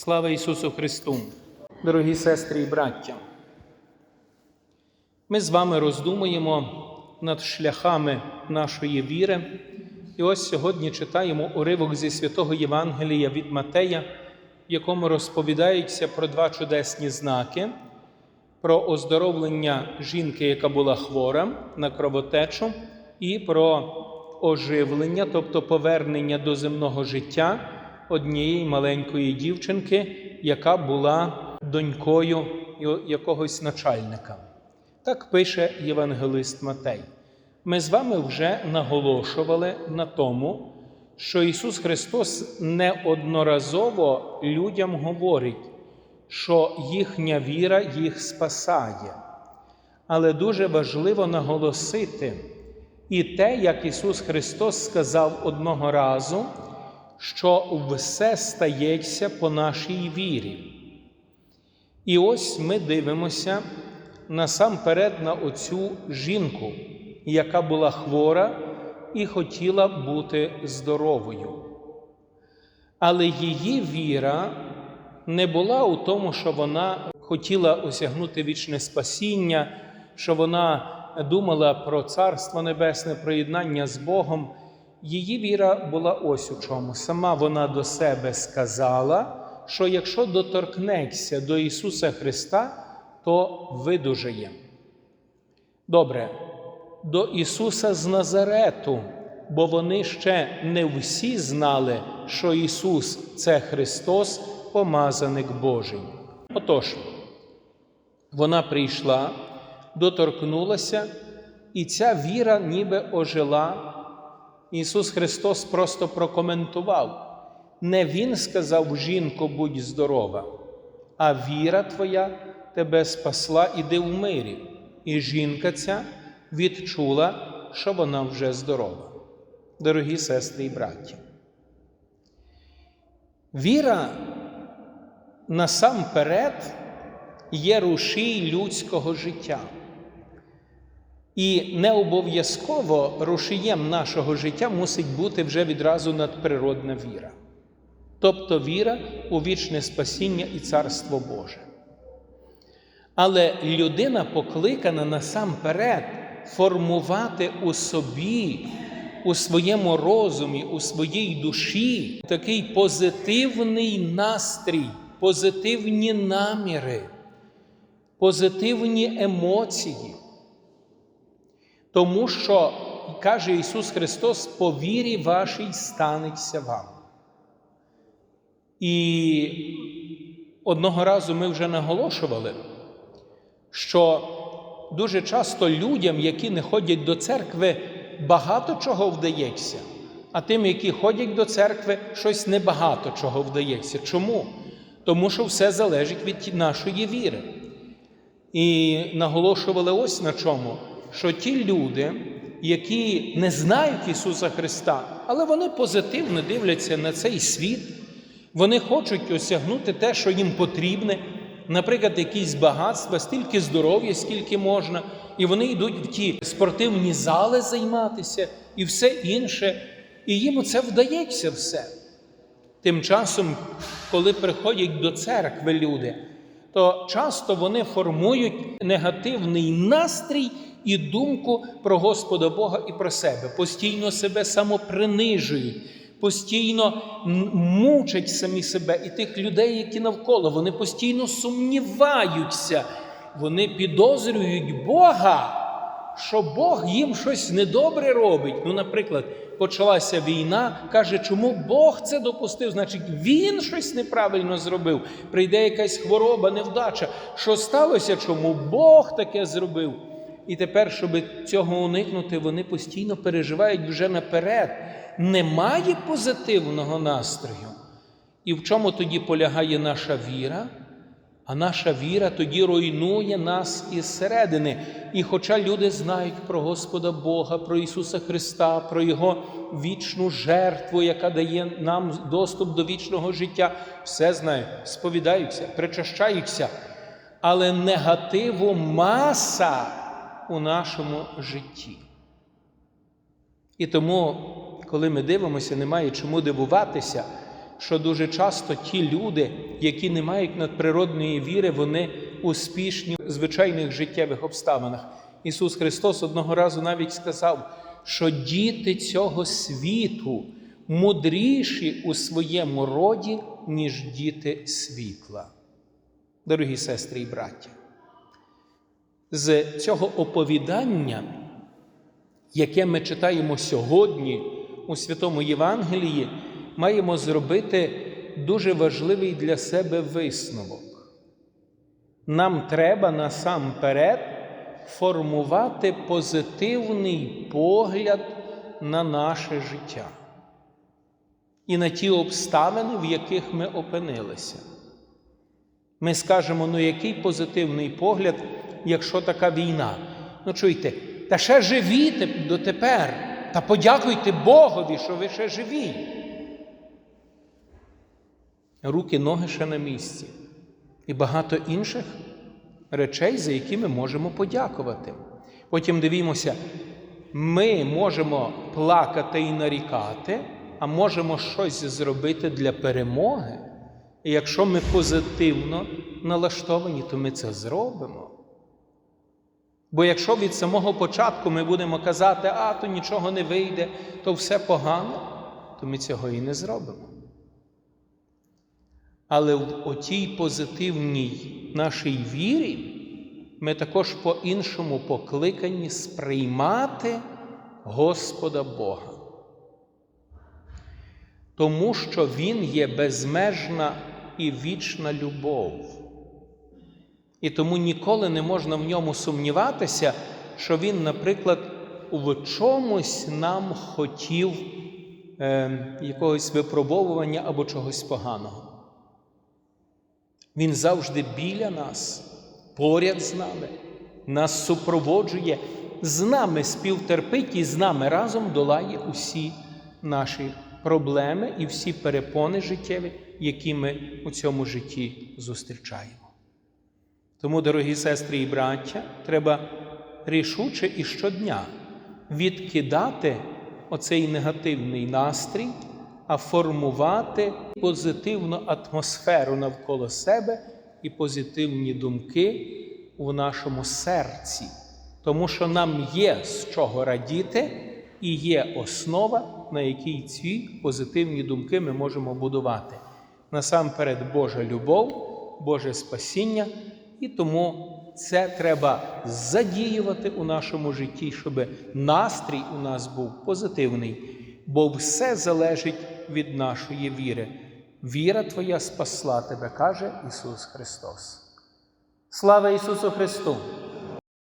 Слава Ісусу Христу! Дорогі сестри і браття! Ми з вами роздумуємо над шляхами нашої віри. І ось сьогодні читаємо уривок зі святого Євангелія від Матея, в якому розповідається про два чудесні знаки: про оздоровлення жінки, яка була хвора на кровотечу, і про оживлення, тобто повернення до земного життя однієї маленької дівчинки, яка була донькою якогось начальника. Так пише євангелист Матей. Ми з вами вже наголошували на тому, що Ісус Христос неодноразово людям говорить, що їхня віра їх спасає. Але дуже важливо наголосити і те, як Ісус Христос сказав одного разу, що все стається по нашій вірі. І ось ми дивимося насамперед на оцю жінку, яка була хвора і хотіла бути здоровою. Але її віра не була у тому, що вона хотіла осягнути вічне спасіння, що вона думала про Царство Небесне, про єднання з Богом. Її віра була ось у чому. Сама вона до себе сказала, що якщо доторкнеться до Ісуса Христа, то видужає. Добре, до Ісуса з Назарету, бо вони ще не всі знали, що Ісус це Христос, помазаник Божий. Отож, вона прийшла, доторкнулася, і ця віра ніби ожила. Ісус Христос просто прокоментував. Не Він сказав жінко, будь здорова, а віра твоя тебе спасла, іди в мирі. І жінка ця відчула, що вона вже здорова. Дорогі сестри і браті. Віра насамперед є рушій людського життя. І не обов'язково рушієм нашого життя мусить бути вже відразу надприродна віра, тобто віра у вічне спасіння і Царство Боже. Але людина покликана насамперед формувати у собі, у своєму розумі, у своїй душі такий позитивний настрій, позитивні наміри, позитивні емоції. Тому що, каже Ісус Христос, по вірі вашій станеться вам. І одного разу ми вже наголошували, що дуже часто людям, які не ходять до церкви, багато чого вдається, а тим, які ходять до церкви, щось небагато чого вдається. Чому? Тому що все залежить від нашої віри. І наголошували ось на чому що ті люди, які не знають Ісуса Христа, але вони позитивно дивляться на цей світ, вони хочуть осягнути те, що їм потрібне, наприклад, якісь багатства, стільки здоров'я, скільки можна, і вони йдуть в ті спортивні зали займатися і все інше, і їм це вдається все. Тим часом, коли приходять до церкви люди, то часто вони формують негативний настрій і думку про Господа Бога і про себе, постійно себе самопринижують, постійно мучать самі себе і тих людей, які навколо, вони постійно сумніваються, вони підозрюють Бога, що Бог їм щось недобре робить. Ну, наприклад, почалася війна, каже, чому Бог це допустив? Значить, Він щось неправильно зробив. Прийде якась хвороба, невдача. Що сталося? Чому Бог таке зробив? І тепер, щоб цього уникнути, вони постійно переживають вже наперед. Немає позитивного настрою. І в чому тоді полягає наша віра? А наша віра тоді руйнує нас із середини. І хоча люди знають про Господа Бога, про Ісуса Христа, про Його вічну жертву, яка дає нам доступ до вічного життя, все знають, сповідаються, причащаються, але негативу маса у нашому житті. І тому, коли ми дивимося, немає чому дивуватися, що дуже часто ті люди, які не мають надприродної віри, вони успішні в звичайних життєвих обставинах. Ісус Христос одного разу навіть сказав, що діти цього світу мудріші у своєму роді, ніж діти світла. Дорогі сестри і браття, з цього оповідання, яке ми читаємо сьогодні у Святому Євангелії, маємо зробити дуже важливий для себе висновок. Нам треба насамперед формувати позитивний погляд на наше життя і на ті обставини, в яких ми опинилися. Ми скажемо, ну який позитивний погляд, якщо така війна? Ну чуйте, та ще живі дотепер, та подякуйте Богові, що ви ще живі. Руки, ноги ще на місці. І багато інших речей, за які ми можемо подякувати. Потім дивімося, ми можемо плакати і нарікати, а можемо щось зробити для перемоги. І якщо ми позитивно налаштовані, то ми це зробимо. Бо якщо від самого початку ми будемо казати, а то нічого не вийде, то все погано, то ми цього і не зробимо. Але в отій позитивній нашій вірі ми також по-іншому покликані сприймати Господа Бога. Тому що Він є безмежна і вічна любов. І тому ніколи не можна в ньому сумніватися, що Він, наприклад, в чомусь нам хотів е, якогось випробовування або чогось поганого. Він завжди біля нас, поряд з нами, нас супроводжує, з нами співтерпить і з нами разом долає усі наші проблеми і всі перепони життєві, які ми у цьому житті зустрічаємо. Тому, дорогі сестри і браття, треба рішуче і щодня відкидати оцей негативний настрій, а формувати позитивну атмосферу навколо себе і позитивні думки у нашому серці, тому що нам є з чого радіти і є основа, на якій ці позитивні думки ми можемо будувати. Насамперед, Божа любов, Боже спасіння, і тому це треба задіювати у нашому житті, щоб настрій у нас був позитивний, бо все залежить від нашої віри. Віра Твоя спасла тебе, каже Ісус Христос. Слава Ісусу Христу!